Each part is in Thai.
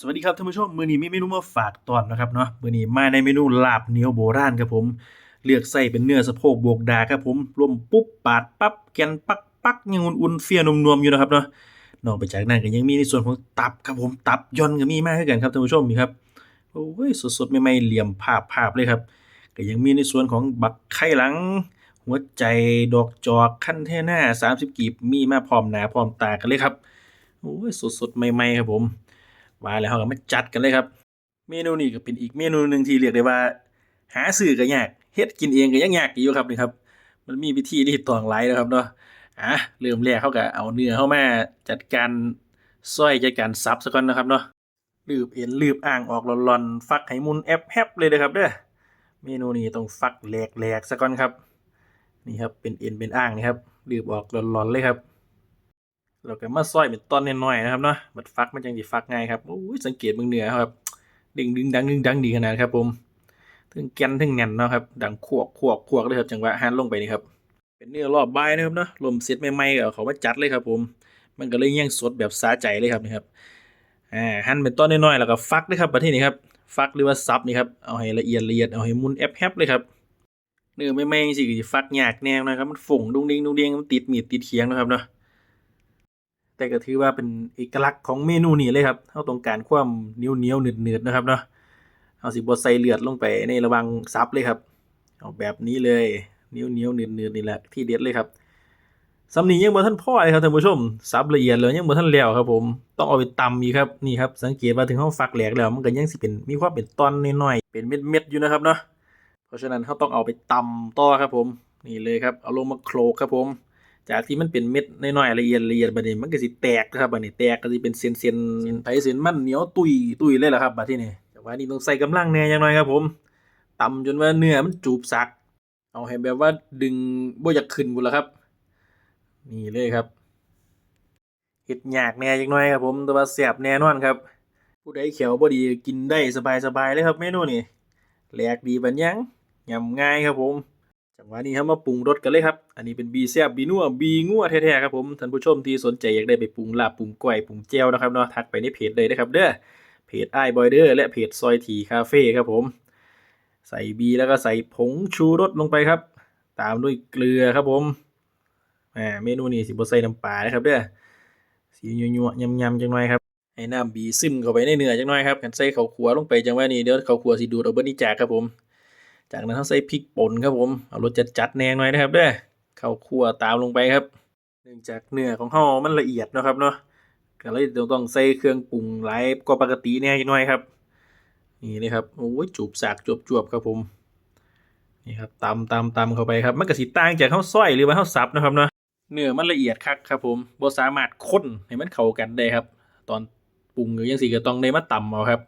สวัสดีครับท่านผู้ชมมือนี้มีเมนูมาฝากตอนนะครับเนาะมือนี้มาในเมนูลาบเหนียวโบราณครับผม เลือกใส่เป็นเนื้อสะโพกโบกดาครับผมรวมปุ๊บปาดปั๊บแกนปักปักยังอุ่นๆเฟียนวมๆอยู่นะครับเนาะนอกไปจากนั้นก็ยังมีในส่วนของตับครับผมตับย่อนก็มีมากคือกันครับท่านผู้ชมนี่ครับโอ้ยสดๆใหม่ๆเหลี่ยมภาพๆเลยครับก็ยังมีในส่วนของบักไข่หลัง หัวใจดอกจอกขั้นเท่หน้า 30 กีบมีมาพร้อมหนาพร้อมตากันเลยครับโอ้ยสดๆใหม่ๆครับผม มาแล้วเราก็มาจัดกันเลยครับ เมนูนี้ก็เป็นอีกเมนูหนึ่งที่เรียกได้ว่า หาซื้อก็ยากเฮ็ดกินเองก็ยังยากอยู่ครับนี่ครับ มันมีวิธีที่ตองหลายนะครับเนาะอะเริ่มแรกเขาก็เอาเนื้อเข้ามาจัดการซอยจัดการซับซะก่อนนะครับเนาะลืบเอ็นลืบอ่างออกหลอนๆฟักให้มุนแอบแฮบเลยนะครับเด้อเมนูนี้ต้องฟักแหลกๆซะก่อนครับ นี่ครับเป็นเอ็นเป็นอ่างนี่ครับลืบออกหลอนๆเลยครับ เราก็มาซอยเป็นตอนน้อยๆนะครับเนาะบัดฟักมันจังสิฟักง่ายครับโอ้ยสังเกตเบิ่งเนื้อครับดึงดึงดังดึงดังดีขนาดครับผมถึงแกนถึงแน่นเนาะครับดังขวกขวกขวกเลยครับจังหวะหันลงไปนี่ครับเป็นเนื้อรอบบ่ายนะครับเนาะลมเสร็จใหม่ๆก็เอาเขามาจัดเลยครับผม มันก็เลยยังสดแบบสาใจเลยครับนี่ครับอ่าหั่นเป็นต้นน้อยๆแล้วก็ฟักเลยครับประเทศนี้ครับฟักหรือว่าซับนี่ครับเอาให้ละเอียดละเอียดเอาให้มุนแอบแฮบเลยครับเนื้อใหม่ๆสิก็สิฟักยากแนวนะครับมันฝงดุงดิงดุงดิงมันติดมีดติดเคียงนะครับเนาะ แต่ก็ถือว่าเป็นเอกลักษณ์ของเมนูนี้เลยครับเฮาต้องการความเหนียวเหนียวหนืดหนืดนะครับเนาะเอาสิบ่ใส่เลือดลงไปในระวังซับเลยครับเอาแบบนี้เลยเหนียวเหนียวหนืดหนืดนี่แหละที่เด็ดเลยครับสำนียังบ่ทันพ่อเลยครับท่านผู้ชมซับละเอียดแล้วยังบ่ทันแล้วครับผมต้องเอาไปตำอีกครับนี่ครับสังเกตว่าถึงเฮาฟักแหลกแล้วมันก็ยังสิเป็นมีความเป็นตอนน้อยๆเป็นเม็ดๆอยู่นะครับเนาะเพราะฉะนั้นเฮาต้องเอาไปตำต่อครับผมนี่เลยครับเอาลงมาโขลกครับผม จากที่มันเป็นเม็ดน้อยๆละเอียดละเอียดบัดนี้มันก็สิแตกนะครับบัดนี้แตกก็สิเป็นเส้นๆเส้นไผเส้นมันเหนียวตุยตุยเลยล่ะครับบัดที่นี้แต่ว่านี่ต้องใส่กำลังแน่จังน่อยครับผมตำจนว่าเนื้อมันจูบสัก เอาให้แบบว่าดึงบ่อยากขึ้นพุ่นล่ะครับ นี่เลยครับเฮ็ดยากแน่จังหน่อยครับผมแต่ว่าแซ่บแน่นอนครับ ผู้ใดเขียวบ่ดีกินได้สบายๆเลยครับเมนูนี้แหลกดีบัดยังยำง่ายครับผม จังหวะนี้ครับมาปรุงรสกันเลยครับ อันนี้เป็นบีแซบบีนัวบีงัวแท้ๆครับผมท่านผู้ชมที่สนใจอยากได้ไปปรุงลาบปรุงก้อยปรุงแจวนะครับเนาะทักไปในเพจเลยนะครับเด้อเพจไอ้บอยเดอร์และเพจซอยทีคาเฟ่ครับผม ใส่บีแล้วก็ใส่ผงชูรสลงไปครับ ตามด้วยเกลือครับผมอ่าเมนูนี้สิบ่ใส่น้ำปลานะครับเด้อสียัวๆยำๆจังหน่อยครับให้น้ำบีซึมเข้าไปในเนื้อจังหน่อยครับกันใส่ข้าวคั่วลงไปจังหวะนี้เดี๋ยวข้าวคั่วสิดูดเอาเบิดนี้จากครับผม จากนั้นเขาใส่พริกป่นครับผม เอารสจัดจัดแนงหน่อยนะครับเด้อข้าคั่วตามลงไปครับ เนื่องจากเนื้อของเขามันละเอียดนะครับเนาะก็เลยต้องใส่เครื่องปรุงหลายกว่าปกติแน่หน่อยครับ นี่เลยครับ โอ้ยจูบสากจวบจวบๆครับผม นี่ครับตำตำตำเข้าไปครับ มันก็สิต่างจากข้าวซอยหรือว่าข้าวสับนะครับเนาะ เนื้อมันละเอียดคักครับผมบ่สามารถค้นให้มันเข้ากันได้ครับ ตอนปรุงหรือยังสิก็ต้องได้มาตำเอาครับ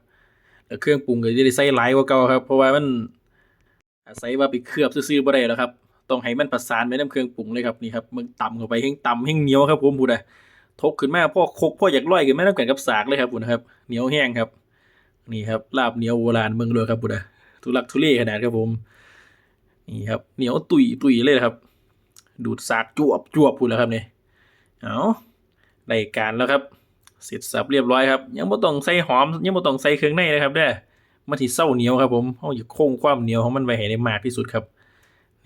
แล้วเครื่องปรุงก็จะได้ใส่หลายกว่าเก่าครับ เพราะว่ามัน อาศัยว่าไปเคลือบซื่อๆบ่ได้แล้วครับ ต้องให้มันประสานไปน้ำเครื่องปรุงเลยครับนี่ครับมึงตำเข้าไปแห้งตำแห้งเหนียวครับผมพูดอะทกขึ้นมาพ่อคกพ่ออยากร้อยขึ้นมาน้ำกันกับสากเลยครับพูดนะครับเหนียวแห้งครับ นี่ครับลาบเหนียวโบราณเมืองเลยครับพูดอะทุลักทุเลขนาดครับผมนี่ครับเหนียวตุยตุยเลยครับ ดูดสากจวบจวบพูดแล้วครับนี่เอาได้การแล้วครับเสร็จสับเรียบร้อยครับ ยังบ่ต้องใส่หอม ยังบ่ต้องใส่เครื่องในนะครับเด้อ มันที่เศร้าเหนียวครับผมเขาอยากคงความเหนียวของมันไว้ให้ได้มากที่สุดครับ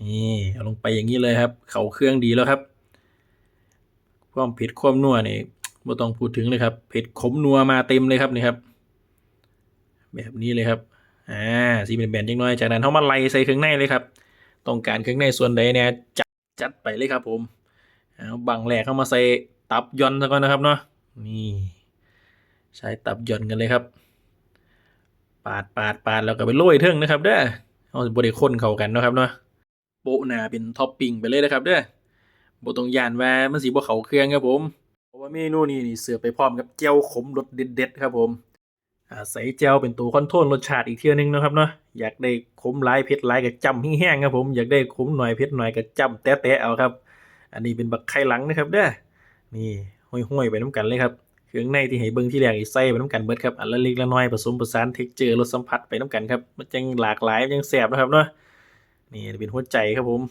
นี่เอาลงไปอย่างนี้เลยครับ เขาเครื่องดีแล้วครับ ความเผ็ดความนัวนี่ไม่ต้องพูดถึงเลยครับ เผ็ดขมนัวมาเต็มเลยครับนี่ครับ แบบนี้เลยครับ อ่าสีเป็นแบนจังน้อย จากนั้นเขามาไล่ใส่เครื่องในเลยครับ ต้องการเครื่องในส่วนใดเนี่ยจัดจัดไปเลยครับ ผมเอาบังแหลกเข้ามาใส่ตับย่อนซะก่อนนะครับเนาะ นี่ ใช้ตับย่อนกันเลยครับ ปาดปาดปาดแล้วก็ไปโรยเทิงนะครับเด้อเอาบริคนเข้ากันนะครับเนาะโปะหน้าเป็นท็อปปิ้งไปเลยนะครับเด้อบ่ต้องย่านว่ามันสิบ่เข้าเครื่องครับผมเพราะว่าเมนูนี้นี่เสิร์ฟไปพร้อมกับแจ่วขมรสเด็ดๆครับผมอาศัยแจ่วเป็นตัวคอนโทรลรสชาติอีกเทื่อนึงนะครับเนาะอยากได้ขมหลายเผ็ดหลายก็จำแห้งๆครับผมอยากได้ขมหน่อยเผ็ดหน่อยก็จำแตะๆเอาครับ อันนี้เป็นบักไข่หลังนะครับเด้อนี่ห้อยๆไปน้ำกันเลยครับ รื่องในที่ให้เบิ่งที่แรกอีใส่ไปน้ำกันเบิดครับ อันละเล็กละน้อยผสมผสานเท็กเจอร์รสสัมผัสไปน้ำกันครับ มันจังหลากหลายมังแซ่บนะครับเนาะ นี่เป็นหัวใจครับผม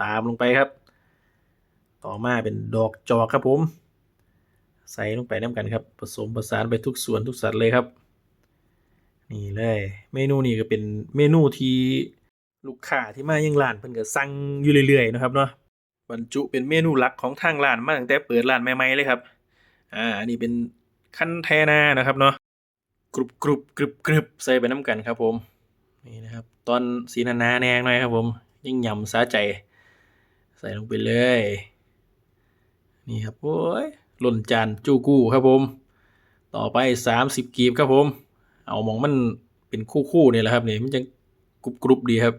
ตามลงไปครับ ต่อมาเป็นดอกจอกครับผม ใส่ลงไปน้ำกันครับ ผสมผสานไปทุกส่วนทุกสัดเลยครับ นี่เลย เมนูนี้ก็เป็นเมนูที่ลูกค้าที่มายังร้านเพิ่นก็สั่งอยู่เรื่อยๆนะครับเนาะบรรจุเป็นเมนูหลักของทางร้านมาตั้งแต่เปิดร้านใหม่ๆเลยครับ อ่าอันนี้เป็นคันแทนานะครับเนาะกรุบกรุบกรึบกรึบใส่ไปน้ำกันครับผมนี่นะครับ ตอนสีนานาแนงหน่อยครับผม ยิ่งยำสาใจ ใส่ลงไปเลย นี่ครับโอ้ยหล่นจานจูกู้ครับผม ต่อไปสามสิบกีบครับผม เอาหมองมันเป็นคู่ๆเนี่ยแหละครับนี่มันจะกรุบกรุบดีครับ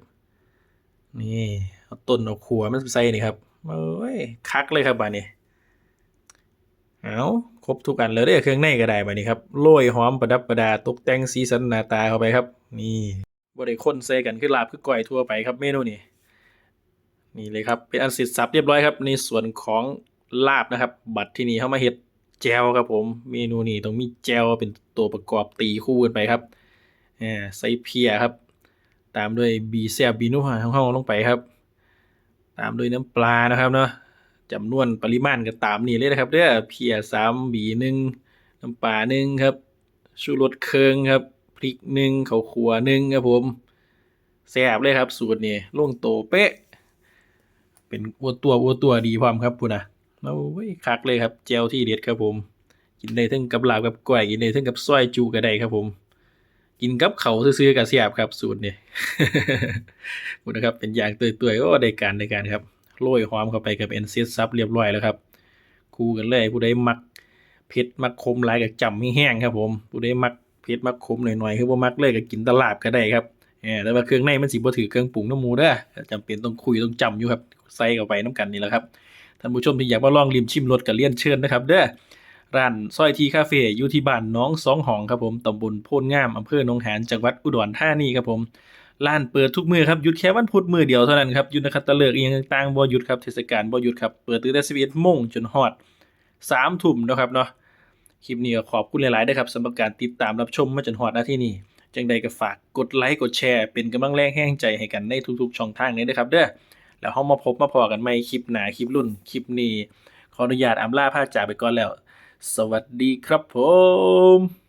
นี่เอาต้นเอาขัวมันใส่นี่ครับโอ้ยคักเลยครับบานี้ เอาครบทุกอันเลยเด้เครื่องในก็ได้บานี้ครับโรยหอมประดับประดาตกแต่งสีสันหน้าตาเข้าไปครับ นี่บ่ได้คนใส่กันคือลาบคือก้อยทั่วไปครับเมนูนี้นี่เลยครับเป็นอันเสร็จสับเรียบร้อยครับในส่วนของลาบนะครับ บัตรที่นี่เข้ามาเฮ็ดแจวครับผม เมนูนี้ต้องมีแจวเป็นตัวประกอบตีคู่กันไปครับอ่าใส่เพียครับ ตามด้วยบีแซบบีนัวของเฮาลงไปครับ ตามด้วยน้ำปลานะครับเนาะ จำนวนปริมาณก็ตามนี้เลยนะครับเด้อเพียสามบีหนึ่งน้ำปลาหนึ่งครับชูรสเคืองครับพริกหนึ่งข้าวขัวหนึ่งครับผมแซ่บเลยครับ สูตรนี้ลงโตเป๊ะ เป็นอัวตัวอัวตัวดีพร้อมครับพูนะโอ้ยคักเลยครับเจลที่เด็ดครับผม กินได้ทั้งกับลาบกับก้อยกินได้ทั้งกับซอยจูก็ได้ครับผม กินกับเขาซื้อๆกับเสียบครับสูตรนี่พูดนะครับเป็นอย่างตัวๆโอ้ได้การได้การครับ โรยหอมเข้าไปกับเอ็นเซซับเรียบร้อยแล้วครับ คู่กันเลยผู้ใดมักเผ็ดมักคมหลายกับจำให้แห้งครับผมผู้ใดมักเผ็ดมักคมหน่อยๆคือว่ามักเลยก็กินตลาบก็ได้ครับเออแต่ว่าเครื่องในมันสิบ่ถือเครื่องปรุงน้ำมูเด้อจำเป็นต้องคุยต้องจำอยู่ครับใส่เข้าไปน้ำกันนี่แหละครับท่านผู้ชมที่อยากมาลองริมชิมรสกับเลี่ยนเชิญนะครับ เด้อร้านซอยทีคาเฟ่อยู่ที่บ้านน้องสองหองครับผมตำบลโพนงามอำเภอหนองหานจังหวัดอุดรธานีครับผม ร้านเปิดทุกมือครับหยุดแค่วันพุธมือเดียวเท่านั้นครับหยุดนะครับตะเลิกอีกอย่างต่างๆบ่หยุดครับเทศกาลบ่หยุดครับเปิดตั้งแต่11โมงจนฮอด3ทุ่มนะครับเนาะคลิปนี้ก็ขอบคุณหลายๆด้วยครับสำหรับการติดตามรับชมมาจนฮอดหน้าที่นี้จังใดก็ฝากกดไลค์กดแชร์เป็นกำลังแรงแห้งใจให้กันในทุกๆช่องทางนี้ด้วยครับ เด้อแล้วเฮามาพบมาพอกันใหม่คลิปหนาคลิปรุ่นคลิปนี้ขออนุญาตอำลาพาจ่าไปก่อนแล้ว สวัสดีครับผม